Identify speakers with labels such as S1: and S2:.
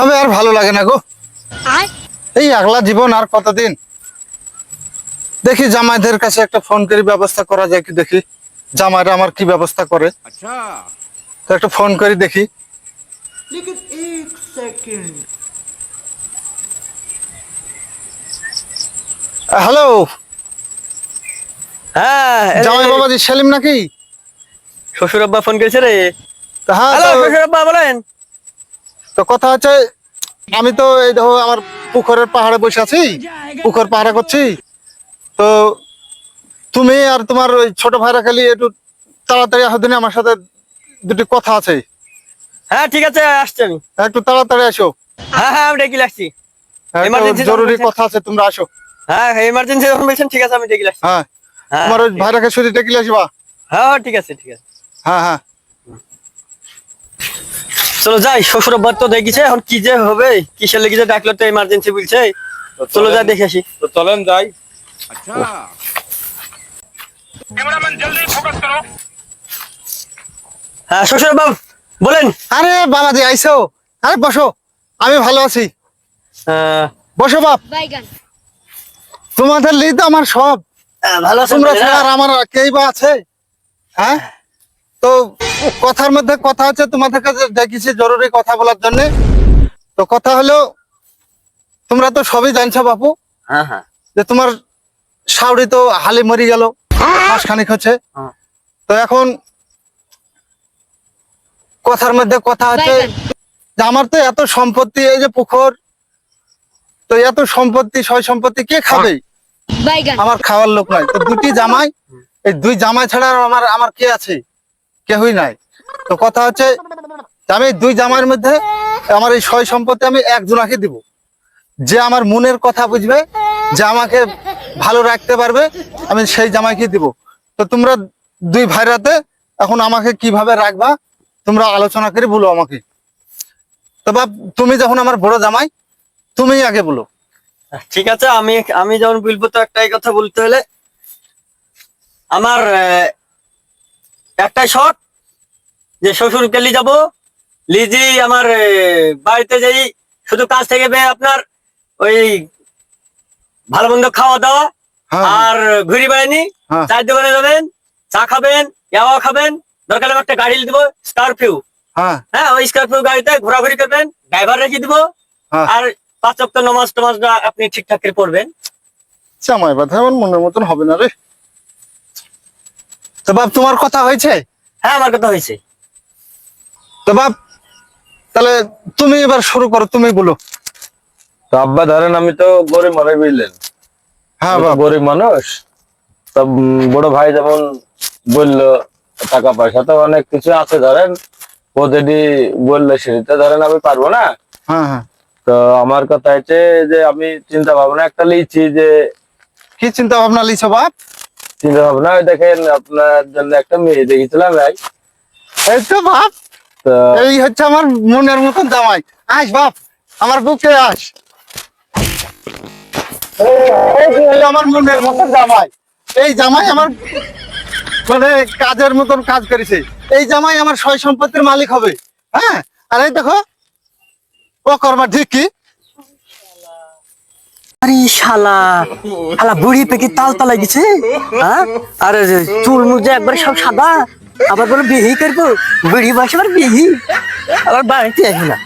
S1: আমি আর ভালো লাগে না গো। এই আগলা জীবন আর কতদিন? দেখি জামাইদের কাছে একটা ফোন করি ব্যবস্থা করা যায় কি দেখি। জামাইরা আমার কি ব্যবস্থা করে? আচ্ছা। একটা ফোন করি দেখি। হ্যালো
S2: হ্যাঁ
S1: জামাই বাবাজি সেলিম নাকি?
S2: শ্বশুর আব্বা ফোন করেছে রে।
S1: হ্যাঁ
S2: শ্বশুর আব্বা বলেন।
S1: তো কথা হচ্ছে আমি তো এই দেখো আমার পুকুরের পাহাড়ে বসে আছি পুকুর পাহাড়ে করছি। তো তুমি আর তোমার ওই ছোট ভাইরা খালি একটু তাড়াতাড়ি আসো দিনে আমার সাথে দুটি কথা আছে।
S2: হ্যাঁ ঠিক আছে আসছি আমি।
S1: একটু তাড়াতাড়ি আসো।
S2: হ্যাঁ হ্যাঁ আমি ডেকে আসছি। Emergency
S1: জরুরি কথা আছে তোমরা আসো।
S2: হ্যাঁ এমার্জেন্সি যখন বলছেন ঠিক আছে আমি ডেকে আসছি।
S1: হ্যাঁ
S2: হ্যাঁ
S1: তোমার ওই ভাইরাকে শুধু ডেকে আসবা।
S2: হ্যাঁ হ্যাঁ, ঠিক আছে ঠিক আছে।
S1: হ্যাঁ হ্যাঁ।
S2: চলো যাই শ্বশুর আব্বার তো দেখিছে এখন কি যে হবে কিসের লেগে যে ডাকলো তো ইমার্জেন্সি বলছে চলো যাই দেখে আসি।
S3: তো চলেন যাই।
S2: হ্যাঁ শ্বশুর বলেন।
S1: আরে বাবা আইছো আরে বসো। আমি ভালো আছি।
S2: হ্যাঁ।
S1: বসো বাপ। তোমাদের লিদ আমার সব।
S2: হ্যাঁ, ভালো আছেন
S1: তোমরা হ্যাঁ। আর আমার কেই বা আছে? হ্যাঁ? তো কথার মধ্যে কথা হচ্ছে তোমাদের কাছে ডেকেছি জরুরি কথা বলার জন্য। তো কথা হলো তোমরা তো সবই জানছো বাপু
S2: হ্যাঁ হ্যাঁ।
S1: যে তোমার সাউরি তো হালি মরি গেল মাস খানিক হচ্ছে।
S2: হ্যাঁ।
S1: তো এখন কথার মধ্যে কথা হচ্ছে যে আমার তো এত সম্পত্তি এই যে পুকুর তো এত সম্পত্তি সয় সম্পত্তি কে খাবে? আমার খাওয়ার লোক নাই। তো দুটি জামাই এই দুই জামাই ছাড়া আমার আমার কে আছে? কেউই নাই। তো কথা হচ্ছে, আমি দুই জামাইয়ের মধ্যে আমার এই সয় সম্পত্তি আমি একজনাকে দিব। যে আমার মনের কথা বুঝবে, যে আমাকে ভালো রাখতে পারবে, আমি সেই জামাইকে দিব। তো তোমরা দুই ভাইরাতে এখন আমাকে কীভাবে রাখবা, তোমরা আলোচনা করে বলো আমাকে। তো বাপ, তুমি যখন আমার বড় জামাই তুমি আগে বলো।
S2: ঠিক আছে, আমি আমি যখন বলব তো একটাই কথা বলতে হলে, আমার একটাই শখ যে শ্বশুরকে নিয়ে যাব লিজি আমার বাড়িতে যাই শুধু কাজ থেকে বে আপনার ওই ভালো মন্দ খাওয়া দাওয়া
S1: হ্যাঁ
S2: আর ঘুরি বেড়ানি
S1: হ্যাঁ।
S2: চায়ের দোকানে যাবেন চা খাবেন ইয়াওয়া খাবেন দরকার একটা গাড়ি দিব স্করপিও
S1: হ্যাঁ।
S2: হ্যাঁ ওই স্করপিও গাড়িতে ঘোরাঘুরি করবেন ড্রাইভার রেখে দিব
S1: হ্যাঁ।
S2: আর পাঁচ অক্ট নমাজ টমাজটা আপনি ঠিকঠাক করে পড়বেন।
S1: জামাই বাধা আমার মনের মতন হবে না রে। তো বাপ তোমার কথা হয়েছে?
S2: হ্যাঁ আমার কথা হয়েছে।
S1: তো বাপ তাহলে তুমি এবার শুরু করো তুমি বলো।
S3: তো আব্বা ধরেন আমি তো গরিব মানুষ বুঝলেন?
S1: হ্যাঁ বাপ।
S3: গরিব মানুষ। তো বড় ভাই যেমন বলল টাকা পয়সা তো অনেক কিছু আছে ধরেন। ও যদি বলল সেটা ধরেন আমি পারব না?
S1: হ্যাঁ হ্যাঁ।
S3: তো আমার কথা হচ্ছে যে আমি চিন্তা ভাবনা একটা লিখছি যে
S1: কি চিন্তা ভাবনা লিছো বাপ?
S3: চিন্তা ভাবনা ওই দেখেন আপনার জন্য একটা মেয়ে দেখেছিলাম ভাই।
S1: এই তো বাপ এই হচ্ছে আমার মনের মতন জামাই। আস বাপ আমার বুকে আস। এই আমার মনের মতন জামাই। এই জামাই আমার মানে কাজের মতন কাজ করেছে। এই জামাই আমার সয় সম্পত্তির মালিক হবে। হ্যাঁ? আর এই দেখো ও কর্মা ঠিক কি
S2: আরে শালা। শালা বুড়ি পেকে তাল তালা গেছে হ্যাঁ? আরে চুল মুজে একবার সব সাদা, আবার বলে বিহি করব। বুড়ি বাসে আবার বিহি। আবার বাড়িতে আসি না।